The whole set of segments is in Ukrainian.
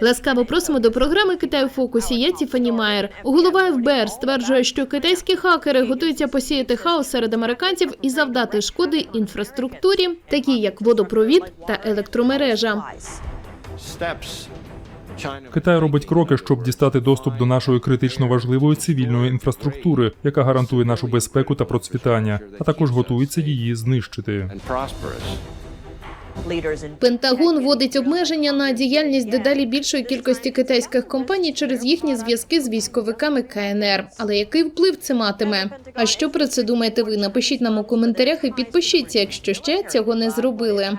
Ласкаво просимо до програми Китай у фокусі. Я Тіфані Майер. Голова ФБР стверджує, що китайські хакери готуються посіяти хаос серед американців і завдати шкоди інфраструктурі, такі як водопровід та електромережа. Китай робить кроки, щоб дістати доступ до нашої критично важливої цивільної інфраструктури, яка гарантує нашу безпеку та процвітання, а також готується її знищити. Пентагон вводить обмеження на діяльність дедалі більшої кількості китайських компаній через їхні зв'язки з військовиками КНР. Але який вплив це матиме? А що про це думаєте ви? Напишіть нам у коментарях і підпишіться, якщо ще цього не зробили.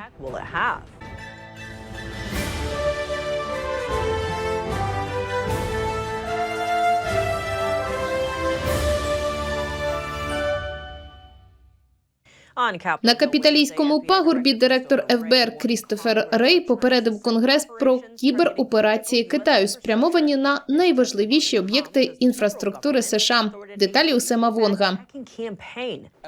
На капіталійському пагорбі директор ФБР Крістофер Рей попередив Конгрес про кібероперації Китаю, спрямовані на найважливіші об'єкти інфраструктури США. Деталі у Сема Вонга.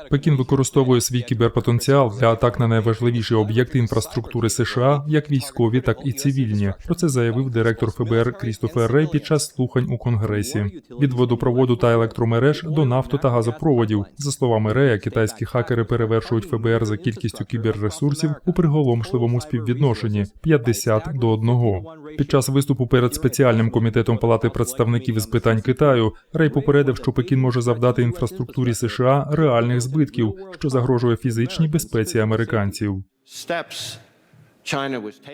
Пекін використовує свій кіберпотенціал для атак на найважливіші об'єкти інфраструктури США, як військові, так і цивільні. Про це заявив директор ФБР Крістофер Рей під час слухань у Конгресі. Від водопроводу та електромереж до нафто та газопроводів. За словами Рея, китайські хакери перевершують ФБР за кількістю кіберресурсів у приголомшливому співвідношенні 50 до 1. Під час виступу перед спеціальним комітетом Палати представників з питань Китаю Рей попередив, що Пекін може завдати інфраструктурі США реальних збитків, що загрожує фізичній безпеці американців.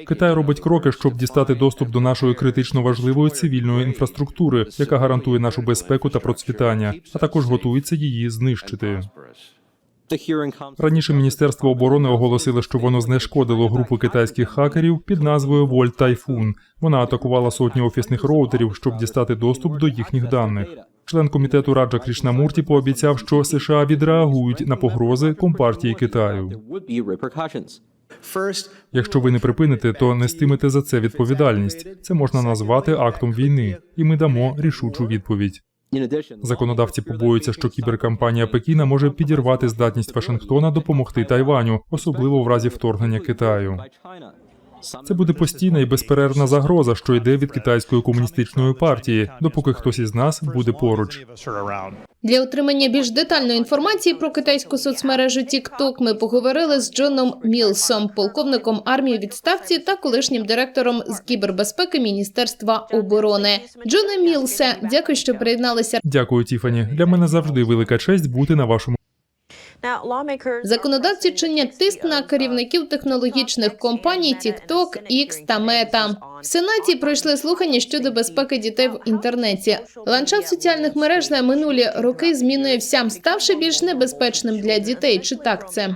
Китай робить кроки, щоб дістати доступ до нашої критично важливої цивільної інфраструктури, яка гарантує нашу безпеку та процвітання, а також готується її знищити. Раніше Міністерство оборони оголосило, що воно знешкодило групу китайських хакерів під назвою Вольт Тайфун. Вона атакувала сотні офісних роутерів, щоб дістати доступ до їхніх даних. Член комітету Раджа Крішнамурті пообіцяв, що США відреагують на погрози компартії Китаю. Якщо ви не припините, то нестимете за це відповідальність. Це можна назвати актом війни, і ми дамо рішучу відповідь. Законодавці побоюються, що кіберкампанія Пекіна може підірвати здатність Вашингтона допомогти Тайваню, особливо в разі вторгнення Китаю. Це буде постійна і безперервна загроза, що йде від китайської комуністичної партії, допоки хтось із нас буде поруч. Для отримання більш детальної інформації про китайську соцмережу TikTok ми поговорили з Джоном Мілсом, полковником армії відставці та колишнім директором з кібербезпеки Міністерства оборони. Джоне Мілсе, дякую, що приєдналися. Дякую, Тіфані. Для мене завжди велика честь бути на вашому. Законодавці чинять тиск на керівників технологічних компаній TikTok, X та Meta. В Сенаті пройшли слухання щодо безпеки дітей в інтернеті. Ландшафт соціальних мереж за минулі роки змінився, ставши більш небезпечним для дітей. Чи так це?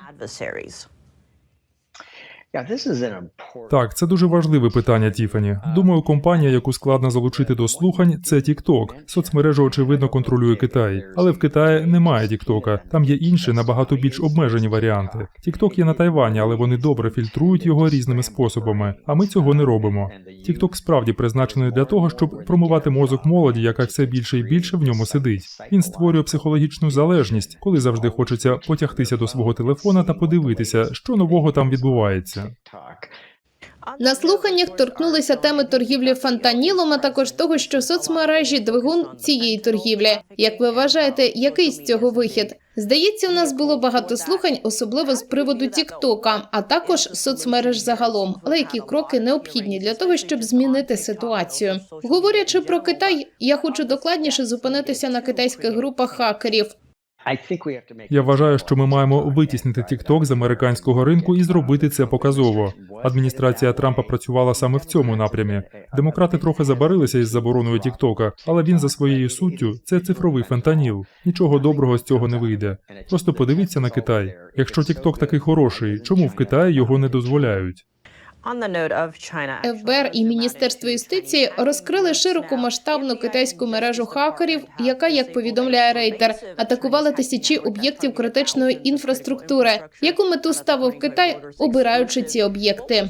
Так, це дуже важливе питання, Тіфані. Думаю, компанія, яку складно залучити до слухань, це TikTok. Соцмережу очевидно контролює Китай, але в Китаї немає TikTok. Там є інші набагато більш обмежені варіанти. TikTok є на Тайвані, але вони добре фільтрують його різними способами. А ми цього не робимо. TikTok справді призначений для того, щоб промивати мозок молоді, яка все більше і більше в ньому сидить. Він створює психологічну залежність, коли завжди хочеться потягтися до свого телефона та подивитися, що нового там відбувається. На слуханнях торкнулися теми торгівлі фантанілом, а також того, що соцмережі двигун цієї торгівлі. Як ви вважаєте, який з цього вихід? Здається, у нас було багато слухань, особливо з приводу Тіктока, а також соцмереж загалом. Але які кроки необхідні для того, щоб змінити ситуацію? Говорячи про Китай, я хочу докладніше зупинитися на китайських групах хакерів. Я вважаю, що ми маємо витіснити TikTok з американського ринку і зробити це показово. Адміністрація Трампа працювала саме в цьому напрямі. Демократи трохи забарилися із забороною TikTok, але він за своєю суттю це цифровий фентаніл. Нічого доброго з цього не вийде. Просто подивіться на Китай. Якщо TikTok такий хороший, чому в Китаї його не дозволяють? ФБР і Міністерство юстиції розкрили широкомасштабну китайську мережу хакерів, яка, як повідомляє Рейтер, атакувала тисячі об'єктів критичної інфраструктури. Яку мету ставив Китай, обираючи ці об'єкти?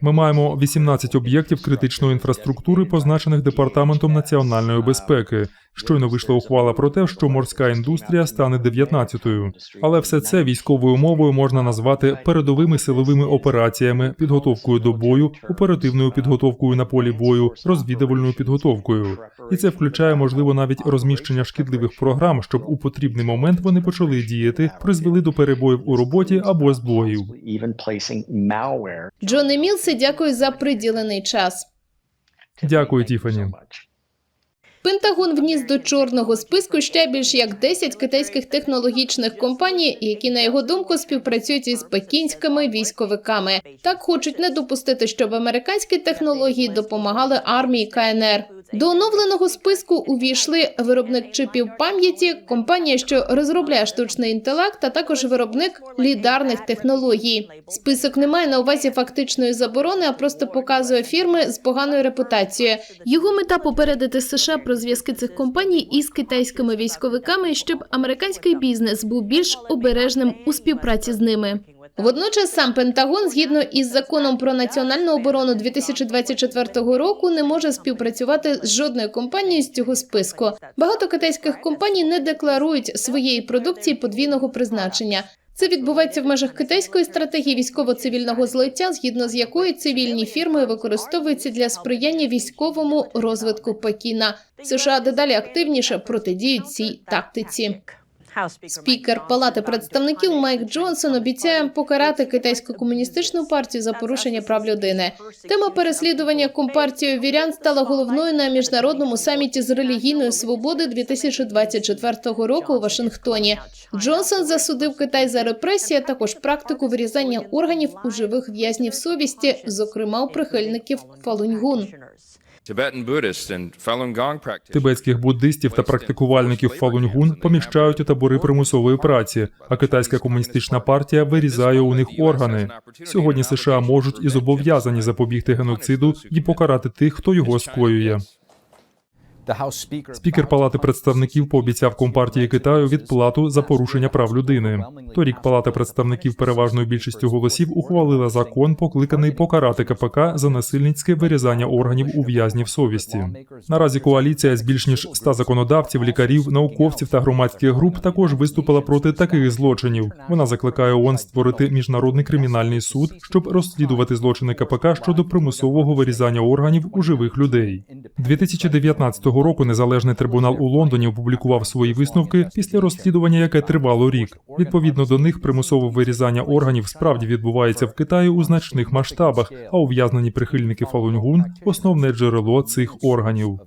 Ми маємо 18 об'єктів критичної інфраструктури, позначених департаментом національної безпеки. Щойно вийшла ухвала про те, що морська індустрія стане 19-ю. Але все це військовою мовою можна назвати передовими силовими операціями, підготовкою до бою, оперативною підготовкою на полі бою, розвідувальною підготовкою. І це включає можливо навіть розміщення шкідливих програм, щоб у потрібний момент вони почали діяти, призвели до перебоїв у роботі або збоїв. Мілси. Джоне Мілсе, дякую за приділений час. Дякую, Тіфані. Пентагон вніс до чорного списку ще більш як 10 китайських технологічних компаній, які, на його думку, співпрацюють із пекінськими військовиками. Так хочуть не допустити, щоб американські технології допомагали армії КНР. До оновленого списку увійшли виробник чипів пам'яті, компанія, що розробляє штучний інтелект, а також виробник лідарних технологій. Список не має на увазі фактичної заборони, а просто показує фірми з поганою репутацією. Його мета попередити США про зв'язки цих компаній із китайськими військовиками, щоб американський бізнес був більш обережним у співпраці з ними. Водночас сам Пентагон, згідно із законом про національну оборону 2024 року, не може співпрацювати з жодною компанією з цього списку. Багато китайських компаній не декларують своєї продукції подвійного призначення. Це відбувається в межах китайської стратегії військово-цивільного злиття, згідно з якою цивільні фірми використовуються для сприяння військовому розвитку Пекіна. США дедалі активніше протидіють цій тактиці. Спікер Палати представників Майк Джонсон обіцяє покарати китайську комуністичну партію за порушення прав людини. Тема переслідування компартією вірян стала головною на міжнародному саміті з релігійної свободи 2024 року у Вашингтоні. Джонсон засудив Китай за репресії, а також практику вирізання органів у живих в'язнів совісті, зокрема у прихильників Фалуньгун. Тибетських буддистів та практикувальників Фалуньгун поміщають у табори примусової праці, а китайська комуністична партія вирізає у них органи. Сьогодні США можуть і зобов'язані запобігти геноциду і покарати тих, хто його скоює. Спікер Палати представників пообіцяв компартії Китаю відплату за порушення прав людини. Торік Палата представників переважною більшістю голосів ухвалила закон, покликаний покарати КПК за насильницьке вирізання органів у в'язнів совісті. Наразі коаліція з більш ніж 100 законодавців, лікарів, науковців та громадських груп також виступила проти таких злочинів. Вона закликає ООН створити міжнародний кримінальний суд, щоб розслідувати злочини КПК щодо примусового вирізання органів у живих людей. 2019 року незалежний трибунал у Лондоні опублікував свої висновки після розслідування, яке тривало рік. Відповідно до них, примусове вирізання органів справді відбувається в Китаї у значних масштабах, а ув'язнені прихильники Фалуньгун – основне джерело цих органів.